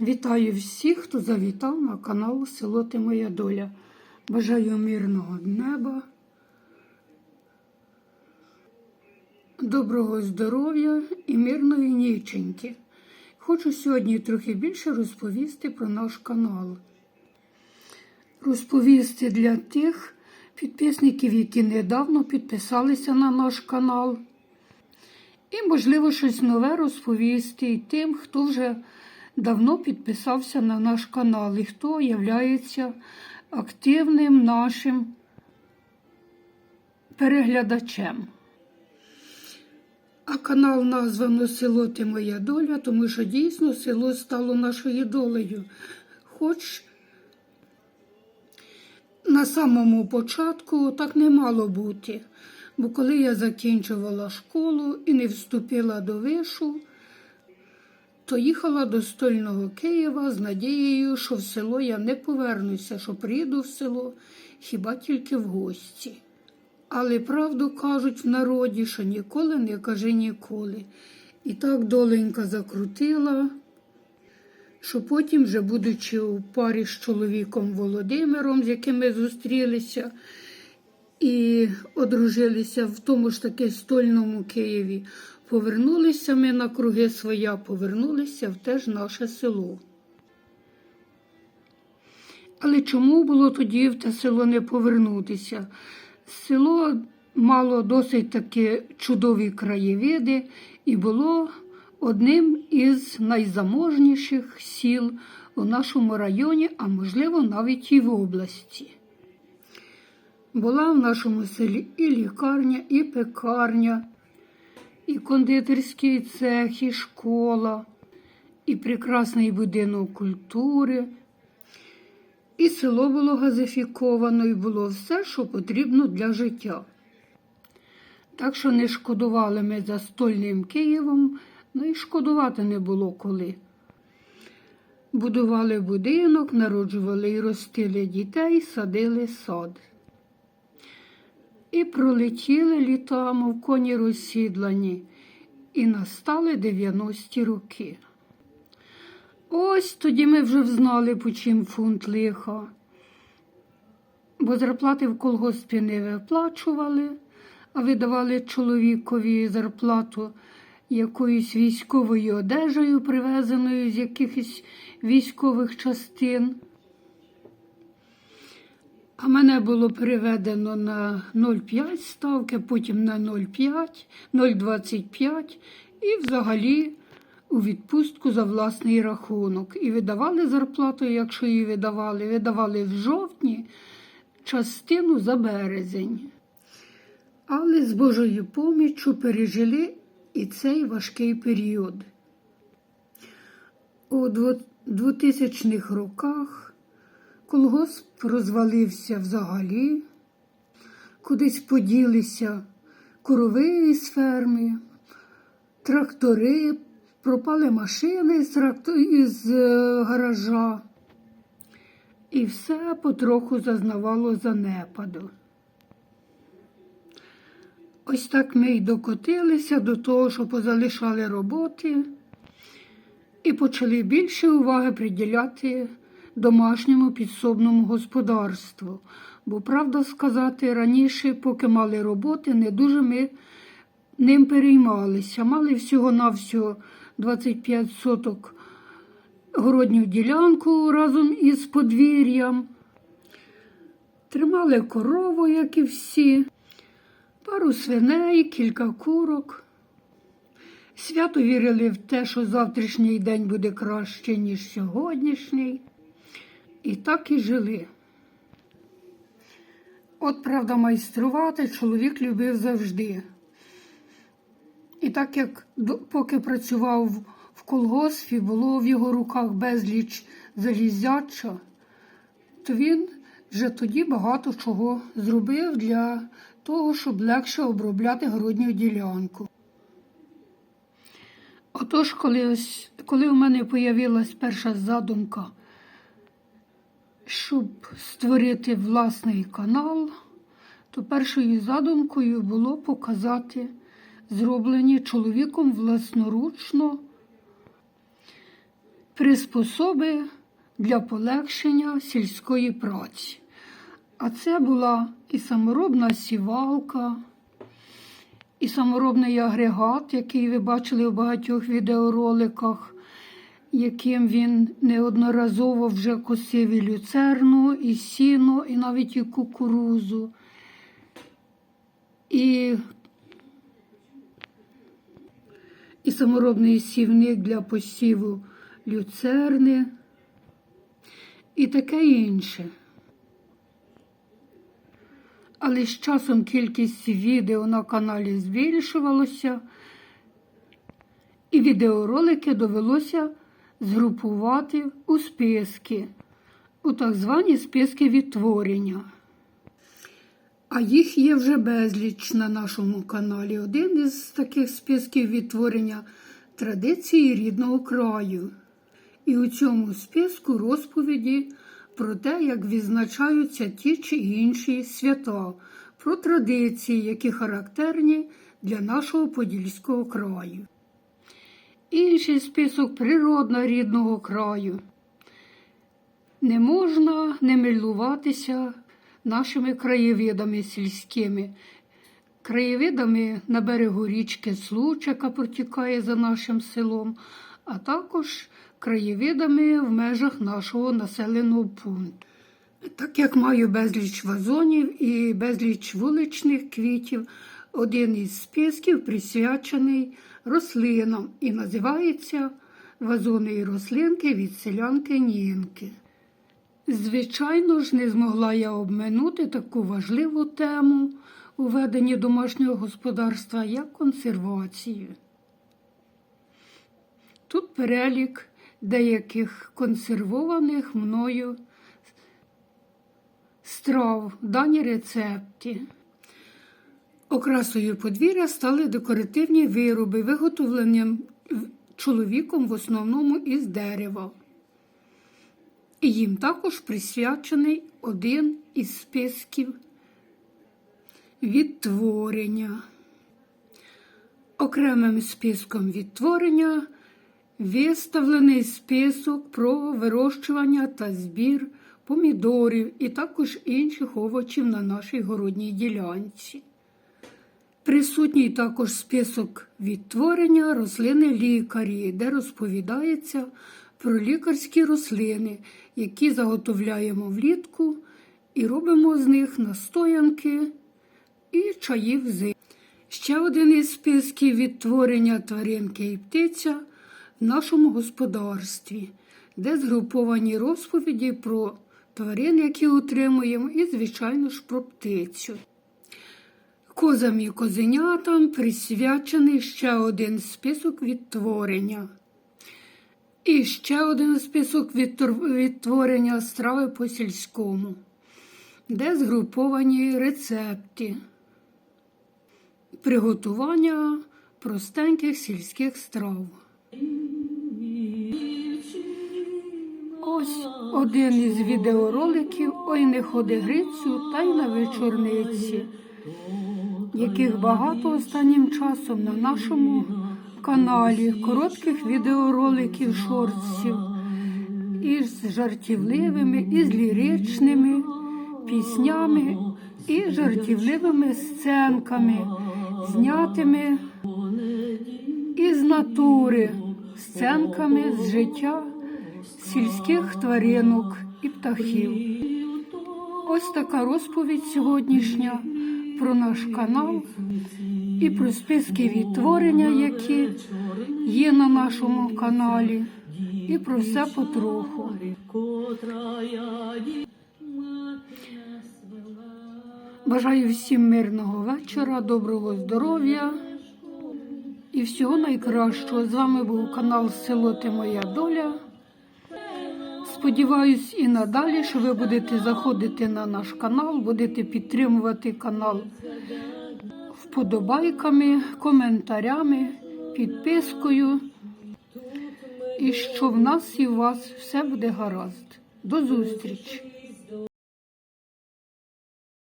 Вітаю всіх, хто завітав на канал Село Ти Моя Доля. Бажаю мирного неба, доброго здоров'я і мирної ніченьки. Хочу сьогодні трохи більше розповісти про наш канал. Розповісти для тих підписників, які недавно підписалися на наш канал. І, можливо, щось нове розповісти тим, хто вже давно підписався на наш канал і хто є активним нашим переглядачем. А канал названо Село Ти Моя доля, тому що дійсно село стало нашою долею. Хоч на самому початку так не мало бути. Бо коли я закінчувала школу і не вступила до вишу, то їхала до стольного Києва з надією, що в село я не повернуся, що приїду в село хіба тільки в гості. Але правду кажуть в народі, що ніколи не кажи ніколи. І так доленька закрутила, що потім, вже будучи у парі з чоловіком Володимиром, з яким ми зустрілися, і одружилися в тому ж таки стольному Києві. Повернулися ми на круги своя, повернулися в те ж наше село. Але чому було тоді в те село не повернутися? Село мало досить таки чудові краєвиди і було одним із найзаможніших сіл у нашому районі, а можливо навіть і в області. Була в нашому селі і лікарня, і пекарня, і кондитерський цех, і школа, і прекрасний будинок культури. І село було газифіковано, і було все, що потрібно для життя. Так що не шкодували ми за стольним Києвом, ну і шкодувати не було коли. Будували будинок, народжували і ростили дітей, садили сад. І пролетіли літа, мов коні розсідлані, і настали 90-ті роки. Ось тоді ми вже взнали, по чим фунт лиха, бо зарплати в колгоспі не виплачували, а видавали чоловікові зарплату якоюсь військовою одежею, привезеною з якихось військових частин. А мене було переведено на 0,5 ставки, потім на 0,5, 0,25 і взагалі у відпустку за власний рахунок. І видавали зарплату, якщо її видавали, видавали в жовтні частину за березень. Але з Божою поміччю пережили і цей важкий період. У 2000-х роках колгосп розвалився взагалі, кудись поділися корови із ферми, трактори, пропали машини з, е, гаража. І все потроху зазнавало занепаду. Ось так ми й докотилися до того, що позалишали роботи і почали більше уваги приділяти домашньому підсобному господарству. Бо, правда сказати, раніше, поки мали роботи, не дуже ми ним переймалися. Мали всього-навсього 25 соток городню ділянку разом із подвір'ям. Тримали корову, як і всі, пару свиней, кілька курок. Свято вірили в те, що завтрашній день буде краще, ніж сьогоднішній. І так і жили. От, правда, майструвати чоловік любив завжди. І так як поки працював в колгоспі, було в його руках безліч залізяча, то він вже тоді багато чого зробив для того, щоб легше обробляти городню ділянку. Отож, коли ось, коли у мене з'явилась перша задумка, щоб створити власний канал, то першою задумкою було показати зроблені чоловіком власноручно приспособи для полегшення сільської праці. А це була і саморобна сівалка, і саморобний агрегат, який ви бачили у багатьох відеороликах, яким він неодноразово вже косив і люцерну, і сіно, і навіть і кукурузу. І, і саморобний сівник для посіву люцерни і таке інше. Але з часом кількість відео на каналі збільшувалася, і відеоролики довелося згрупувати у списки, у так звані списки відтворення. А їх є вже безліч на нашому каналі. Один із таких списків відтворення традиції рідного краю. І у цьому списку розповіді про те, як відзначаються ті чи інші свята, про традиції, які характерні для нашого Подільського краю. Інший список природно рідного краю. Не можна не милуватися нашими краєвидами сільськими, краєвидами на берегу річки Случ, яка протікає за нашим селом, а також краєвидами в межах нашого населеного пункту. Так як маю безліч вазонів і безліч вуличних квітів, один із списків присвячений рослинам і називається Вазони і рослинки від селянки Нінки. Звичайно ж, не змогла я обминути таку важливу тему у веденні домашнього господарства, як консервацію. Тут перелік деяких консервованих мною страв, дані рецепті. Окрасою подвір'я стали декоративні вироби, виготовлені чоловіком в основному із дерева. Їм також присвячений один із списків відтворення. Окремим списком відтворення виставлений список про вирощування та збір помідорів і також інших овочів на нашій городній ділянці. Присутній також список відтворення рослини лікарі, де розповідається про лікарські рослини, які заготовляємо влітку і робимо з них настоянки і чаї взимку. Ще один із списків відтворення тваринки і птиця в нашому господарстві, де згруповані розповіді про тварин, які утримуємо, і, звичайно ж, про птицю. Козам і козенятам присвячений ще один список відтворення. І ще один список відтворення страви по сільському, де згруповані рецепти приготування простеньких сільських страв. Ось один із відеороликів Ой не ходи Грицю та й на вечорниці, яких багато останнім часом на нашому каналі, коротких відеороликів, шортсів, із жартівливими, із ліричними піснями і жартівливими сценками, знятими із натури, сценками з життя сільських тваринок і птахів. Ось така розповідь сьогоднішня про наш канал і про списки відтворення, які є на нашому каналі, і про все потроху. Бажаю всім мирного вечора, доброго здоров'я і всього найкращого. З вами був канал Село Ти Моя Доля. Сподіваюсь і надалі, що ви будете заходити на наш канал, будете підтримувати канал вподобайками, коментарями, підпискою. І що в нас і у вас все буде гаразд. До зустрічі!